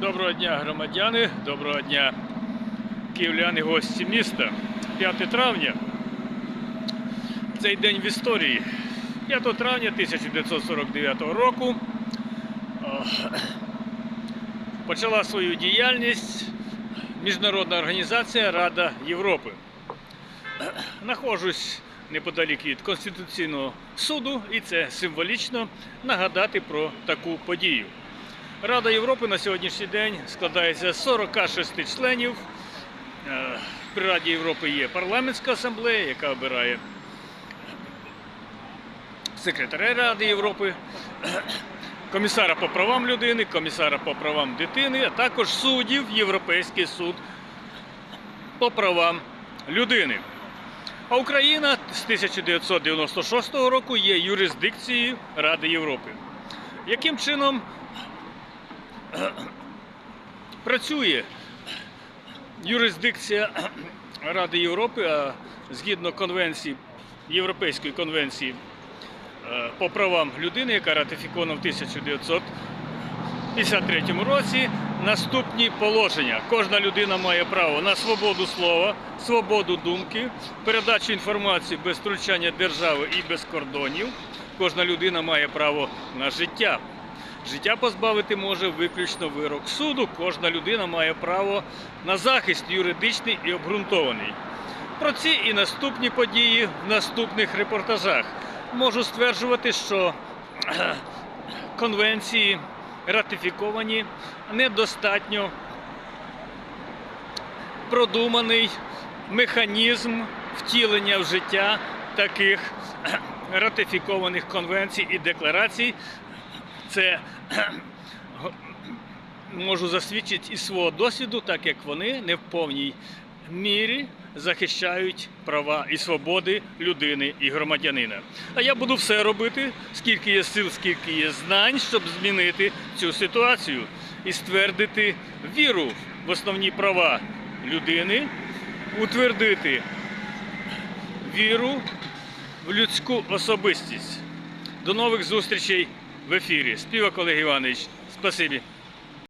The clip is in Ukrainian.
Доброго дня, громадяни, доброго дня, київляни, гості міста. 5 травня. Цей день в історії. 5 травня 1949 року почала свою діяльність Міжнародна організація Рада Європи. Нахожусь неподалік від Конституційного суду, і це символічно нагадати про таку подію. Рада Європи на сьогоднішній день складається з 46 членів. Е, При Раді Європи є парламентська асамблея, яка обирає секретаря Ради Європи, комісара по правам людини, комісара по правам дитини, а також суддів Європейський суд по правам людини. А Україна з 1996 року є юрисдикцією Ради Європи. Яким чином працює юрисдикція Ради Європи, а згідно конвенції, Європейської конвенції е, по правам людини, яка ратифікована в 1953 році, наступні положення. Кожна людина має право на свободу слова, свободу думки, передачу інформації без втручання держави і без кордонів. Кожна людина має право на життя. Життя позбавити може виключно вирок суду. Кожна людина має право на захист юридичний і обґрунтований. Про ці і наступні події в наступних репортажах можу стверджувати, що конвенції ратифіковані недостатньо продуманий механізм втілення в життя таких ратифікованих конвенцій і декларацій. Це можу засвідчити із свого досвіду, так як вони не в повній мірі захищають права і свободи людини і громадянина. А я буду все робити, скільки є сил, скільки є знань, щоб змінити цю ситуацію і ствердити віру в основні права людини, утвердити віру в людську особистість. До нових зустрічей в ефірі. Співак Олег Іванович. Спасибі.